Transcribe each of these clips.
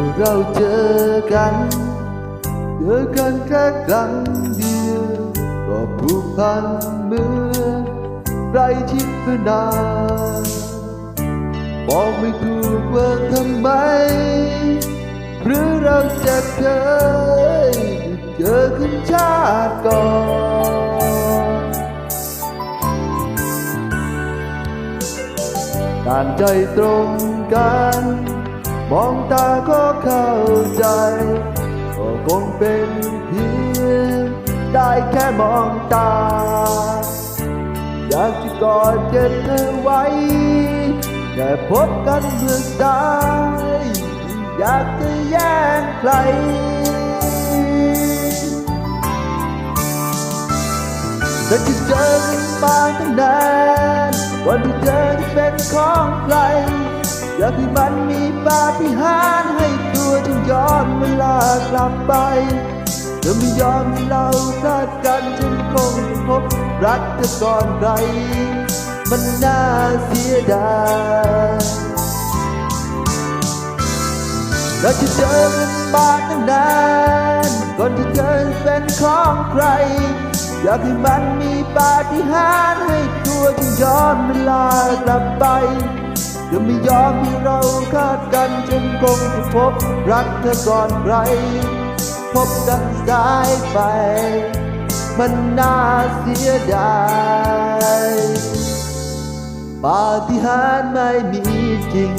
เมื่อเราเจอกัน เจอกันแค่ครั้งเดียวก็ผูกพันเหมือนไรชิดพนานบอกไม่ถูกว่าทำไม หรือเราจะเคยเจอขึ้นชาติก่อนต่างใจตรงกัน มองตาก็เข้าใจก็คงเป็นเพียงได้แค่มองตา อยากจะกอดเก็บเธอไว้แค่พบกันเมื่อใดอยากจะแย่งใครแต่ที่เจอกันมาตั้งนานวันที่เจอที่เป็นของใคร อยากให้มันมีปาฏิหาริย์ให้ตัวฉันย้อนเวลากลับไปเธอไม่ยอมให้เราคลาดกันฉันคงพบรักเธอก่อนใครมันน่าเสียดายเราจะเจอกันมาตั้งนานก่อนที่เธอจะเป็นของใคร อยากให้มันมีปาฏิหาริย์ให้ตัวฉันย้อนเวลากลับไป จะไม่ยอมให้เราคาดกันจนคงจะพบรักเธอก่อนใคร พบกันสายไป มันน่าเสียดายปาฏิหาริย์ไม่มีจริง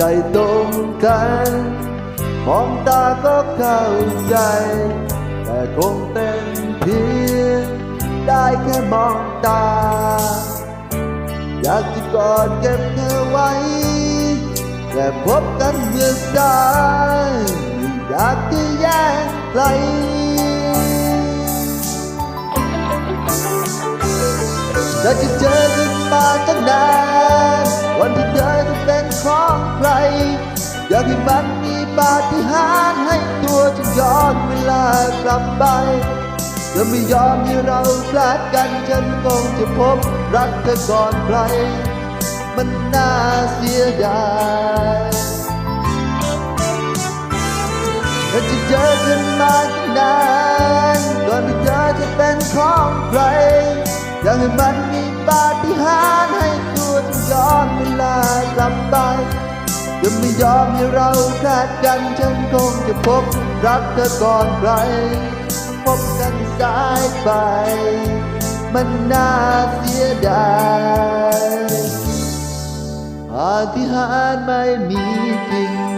ใจตรงกันมองตาก็เข้าใจ แต่คงเป็นเพียงได้แค่มองตา อยากจะกอดเก็บเธอไว้แค่พบกันเมื่อใดอยากจะแย่งใครเราจะเจอกันมาตั้งนานวันที่เธอ เป็นของใคร อยากให้มันมีปาฏิหาริย์ให้ตัวฉันย้อนเวลากลับไปจะไม่ยอมให้เราพลาดกันฉันคงจะพบรักเธอก่อนใคร มันน่าเสียดายเราจะเจอกันมาตั้งนานก่อนที่เธอจะเป็นของใคร อยากให้มันมีปาฏิหาริย์ให้ ย้อนเวลากลับไปยังไม่ยอมให้เราคลาดกันฉันคงจะพบรักเธอก่อนใคร พบกันสายไป มันน่าเสียดายอาฏิหารไม่มีจริง